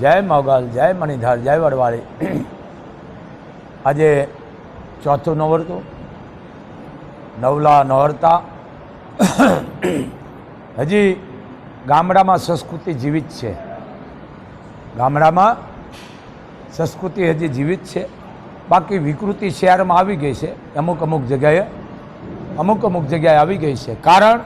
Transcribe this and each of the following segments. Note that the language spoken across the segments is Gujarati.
જય મોગલ, જય મણિધર, જય વડવાળી. આજે ચોથું નવરતું. નવલા નવરતા હજી ગામડામાં સંસ્કૃતિ જીવિત છે. ગામડામાં સંસ્કૃતિ હજી જીવિત છે. બાકી વિકૃતિ શહેરમાં આવી ગઈ છે. અમુક અમુક જગ્યાએ, અમુક અમુક જગ્યાએ આવી ગઈ છે. કારણ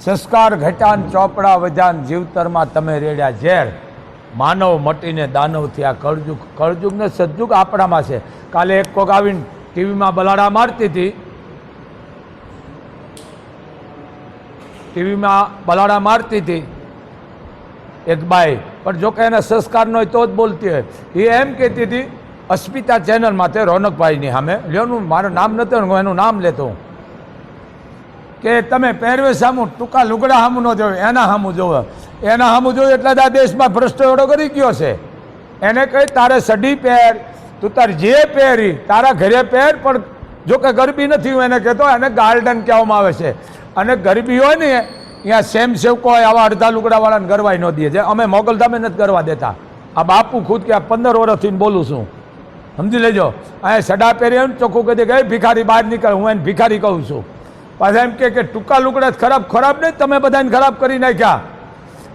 સંસ્કાર, ઘટાન, ચોપડા, વજાન જીવતરમાં તમે રેડ્યા ઝેર. માનવ મટીને દાનવ થયા કળજુગ કળજુગ ને સજ્જુગ આપણામાં છે. કાલે એક કોક આવીને ટીવીમાં બલાડા મારતી હતી. ટીવીમાં બલાડા મારતી હતી. એક બાઈ, પણ જો કે એના સંસ્કાર નો હોય તો જ બોલતી હોય. એ એમ કહેતી હતી, અસ્મિતા ચેનલમાં તે રોનકભાઈની સામે. લ્યોનું મારું નામ નથી, હું એનું નામ લેતો હું. કે તમે પહેરવેશ સામું ટૂંકા લુગડા સામું ન જોવે, એના સામું જોવે. એના હમ જો એટલા આ દેશમાં ભ્રષ્ટ એવડો કરી ગયો છે. એને કહી, તારે સડી પહેર, તું તાર જે પહેરી, તારા ઘરે પહેર, પણ જો કે ગરબી નથી. હું એને કહેતો, એને ગાર્ડન કહેવામાં આવે છે. અને ગરબી હોય ને અહીંયા સેમ સેવકો હોય આવા અડધા લુગડાવાળાને ગરવાય ન દે. છે અમે મોગલધામે નથી ગરવા દેતા. આ બાપુ ખુદ કે આ પંદર વર્ષથી બોલું છું. સમજી લેજો. અહીંયા સડા પહેરી એમ ચોખ્ખું કહી દે કે, "એ ભિખારી બહાર નીકળ. હું એને ભિખારી કહું છું. પાછા એમ કે, ટૂંકા લુગડા ખરાબ ખરાબ નહીં તમે બધાને ખરાબ કરી નાખ્યા.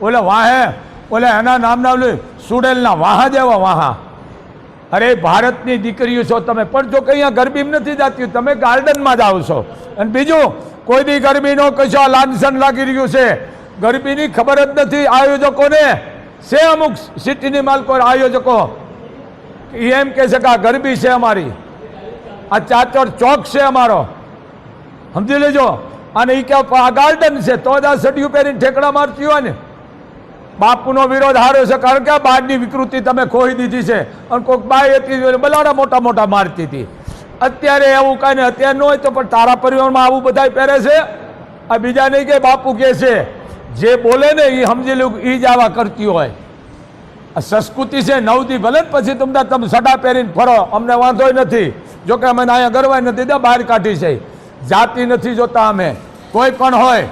ઓલે વાહે ઓલે એના નામના ઓલે સુડેલના વાહા જેવા વાહા. અરે ભારતની દીકરીઓ છો તમે, પણ જો કંઈ ગરબી નથી જાતી, તમે ગાર્ડનમાં જ આવો છો. અને બીજું, કોઈ બી ગરબીનો કશો લાંછન લાગી રહ્યું છે? ગરબીની ખબર જ નથી આયોજકોને. છે અમુક સિટીની માલકો આયોજકો? એમ કહે છે કે આ ગરબી છે અમારી. આ ચાચર ચોક છે અમારો. સમજી લેજો. અને એ કે આ ગાર્ડન છે, તો જ આ સડિયું પહેરીને ઠેકડા મારતી હોય ને. બાપુનો વિરોધ હાર્યો છે, કારણ કે આ બારની વિકૃતિ તમે ખોઈ દીધી છે. અને કોઈક બાઈ હતી બલાડા મોટા મોટા મારતી હતી. અત્યારે એવું કાંઈ અત્યારે ન હોય તો પણ તારા પરિવારમાં આવું બધા પહેરે છે? આ બીજા નહીં કે બાપુ કહે છે, જે બોલે ને એ સમજી લો એ જ આવા કરતી હોય. આ સંસ્કૃતિ છે નવથી ભલે પછી તમને તમે સડા પહેરીને ફરો, અમને વાંધો નથી. જો કે અમે અહીંયા ગરવાય નથી બહાર કાઢી છે. જાતિ નથી જોતા અમે. કોઈ પણ હોય.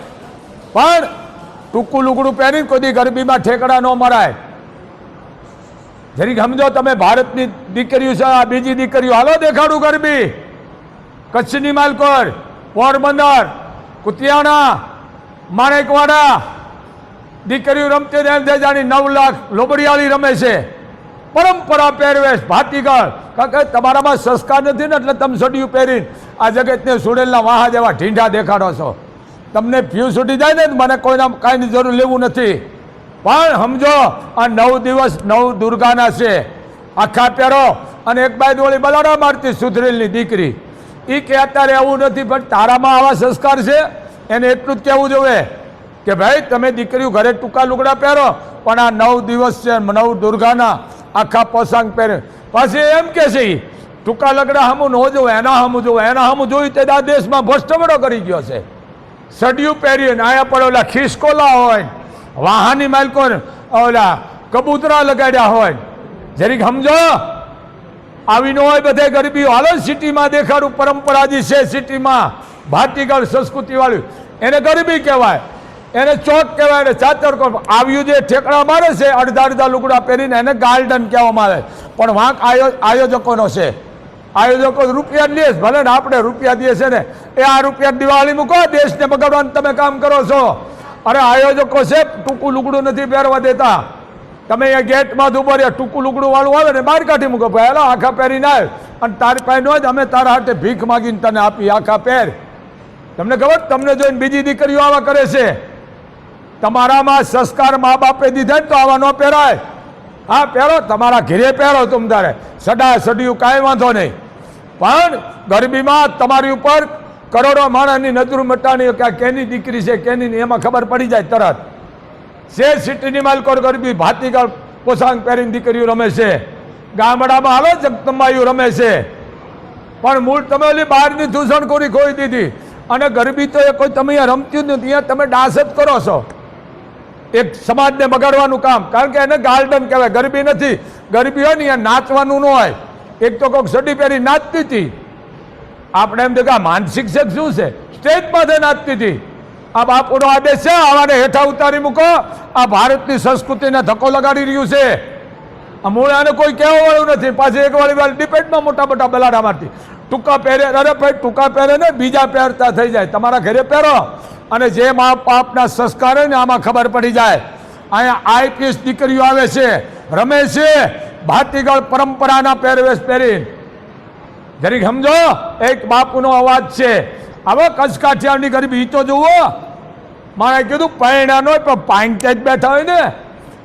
પણ ટૂંકું લુગડું પહેરીને કોઈ ગરબીમાં ઠેકડા ન મરાય. જરીક સમજો, તમે ભારતની દીકરીઓ છે, આ બીજી દીકરીઓ. હાલો દેખાડું ગરબી. કચ્છની માલકોર, પોરબંદર, કુતિયાણા, માણેકવાડા. દીકરીઓ રમતી એમ થઈ જાણી નવ લાખ લોબડિયાળી રમે છે. પરંપરા પહેરવેશ ભાતીગળ કે તમારામાં સંસ્કાર નથી ને એટલે તમે સડિયું પહેરીને આ જગતને સુડેલના વાહા જેવા ઢીંઢા દેખાડો છો. તમને ફ્યુ છૂટી જાય ને મને કોઈના કાંઈની જરૂર લેવું નથી. પણ સમજો, આ નવ દિવસ નવ દુર્ગાના છે. આખા પહેરો અને એક બાય દોળી બલાડા મારતી સુધરેલની દીકરી. એ કે અત્યારે એવું નથી, પણ તારામાં આવા સંસ્કાર છે? એને એટલું જ કહેવું જોઈએ કે ભાઈ, તમે દીકરીઓ ઘરે ટૂંકા લુગડા પહેરો, પણ આ નવ દિવસ છે, નવ દુર્ગાના આખા પોસાંગ પહેરે. પછી એમ કે છે ટૂંકા લગડા હમું ન જોવે, એના હમું જોવે, એના હમું જોયું તે દેશમાં ભ્રષ્ટમડો કરી ગયો છે. સડિયું પહેર્યું આયા પર ઓલા ખિસકોલા હોય, વાહનની માલકો ઓલા કબૂતરા લગાડ્યા હોય. જરીક સમજો, આવી ન હોય બધે ગરીબી. હાલો સિટીમાં દેખાડું, પરંપરા જે છે સિટીમાં ભાટીગળ સંસ્કૃતિવાળી. એને ગરીબી કહેવાય, એને ચોક કહેવાય, એને ચાચર આવ્યું જે ઠેકડા મારે છે, અડધા અડધા લુગડા પહેરીને એને ગાર્ડન કહેવામાં આવે. પણ વાંક આયો આયોજકોનો છે. આયોજકો રૂપિયા દે. ભલે ને આપણે રૂપિયા દઈએ છે ને, એ આ રૂપિયા દિવાળી મૂકો, દેશને બગાડવાનું તમે કામ કરો છો. અરે આયોજકો છે, ટૂંકું લુગડું નથી પહેરવા દેતા. તમે અહીંયા ગેટમાં ઊભો રહ્યા, ટૂંકું લુગડું વાળું આવે ને, બહાર કાઢી મૂકો. ભાઈ, હેલો, આખા પહેરીને આવે. અને તારી પાસે ન જ અમે તારા હાથે ભીખ માગીને તને આપી, આખા પહેર. તમને ખબર? તમને જોઈને બીજી દીકરીઓ આવા કરે છે. તમારામાં સંસ્કાર મા બાપે દીધા તો આવા ન પહેરાય. હા, પહેરો, તમારા ઘેરે પહેરો તમ તારે સડા સડિયું કાંઈ વાંધો નહીં. પણ ગરબીમાં તમારી ઉપર કરોડો માણસની નજર મટાણી કે કેની દીકરી છે કેની એમાં ખબર પડી જાય તરત. સે સિટીની માલકોર ગરબી, ભાતીગળ પોશાક પહેરીને દીકરીઓ રમે છે. ગામડામાં હાલો જગદંબાઈઓ રમે છે. પણ મૂળ તમે ઓલી બહારની દૂષણખોરી ખોઈ દીધી. અને ગરબી તો એ કોઈ તમે અહીંયા રમતી જ નથી, અહીંયા તમે ડાન્સ જ કરો છો. એક સમાજને બગાડવાનું કામ. કારણ કે એને ગાર્ડન કહેવાય. ગરબી નથી. ગરબી હોય ને અહીંયા નાચવાનું ન હોય. એક તો કોઈક સડી પહેરી નાચતી હતી. આપણે એમ કે આ માનસિક છે શું છે? સ્ટેજ પાસે નાચતી હતી. આ બાપુનો આદેશ છે, આવાને હેઠા ઉતારી મૂકો. આ ભારતની સંસ્કૃતિને ધક્કો લગાડી રહ્યું છે. આ મૂળ આને કોઈ કહેવા વાળું નથી. પાછી એક વાળી વાર ડિપેન્ડમાં મોટા મોટા બલાડા મારતી. ટૂંકા પહેરે, અરે ભાઈ, ટૂંકા પહેરે ને બીજા પહેરતા થઈ જાય. તમારા ઘરે પહેરો. અને જે મા બાપના સંસ્કાર ને આમાં ખબર પડી જાય, અહીંયા આઈપીએસ દીકરીઓ આવે છે, રમે છે, ભાતીગળ પરંપરાના પહેરવેશ પહેરી જરીક સમજો, એક બાપુનો અવાજ છે હવે કચકાઠિયાની ગરીબી તો જુઓ. મારે કીધું પૈણા નો પણ પાંચે જ બેઠા હોય ને.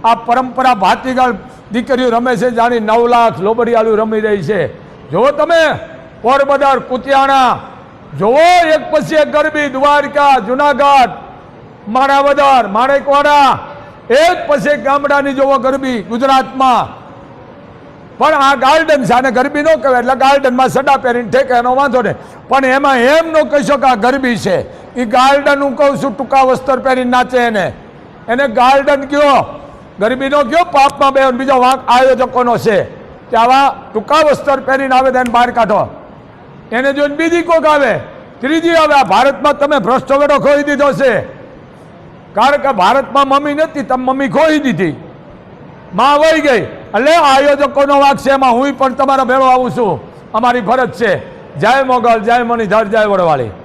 આ પરંપરા ભાતીગળ દીકરીઓ રમે છે, જાણી નવ લાખ લોબડિયાળું રમી રહી છે. જુઓ તમે, પોરબદર, કુતિયાણા જુઓ, એક પછી એક ગરબી, દ્વારકા, જુનાગઢ, માણાવદર, માણેકવાડા. એક પછી એક ગામડાની જોવો ગરબી ગુજરાતમાં. પણ આ ગાર્ડન છે, આને ગરબી ન કહેવાય, એટલે ગાર્ડનમાં સડા પહેરીને ઠેકે એનો વાંધો નહીં. પણ એમાં એમ ન કહી શકો આ ગરબી છે. એ ગાર્ડન, હું કહું છું, ટૂંકા વસ્ત્ર પહેરીને નાચે એને. એને ગાર્ડન કયો? ગરબીનો કયો? પાપમાં બે બીજો વાંક આયોજકોનો છે. કે આવા ટૂંકા વસ્ત્ર પહેરીને આવે તેને બહાર કાઢો. એને જોઈને બીજી કોક આવે, ત્રીજી આવે, આ ભારતમાં તમે ભ્રષ્ટ વેડો ખોઈ દીધો છે. કારણ કે ભારતમાં મમ્મી નથી, તમે મમ્મી ખોઈ દીધી. માં વહી ગઈ. એટલે આયોજકોનો વાક છે એમાં હું પણ તમારા ભેળો આવું છું. અમારી ફરજ છે. જય મોગલ, જય મણિધર, જય વડવાળી.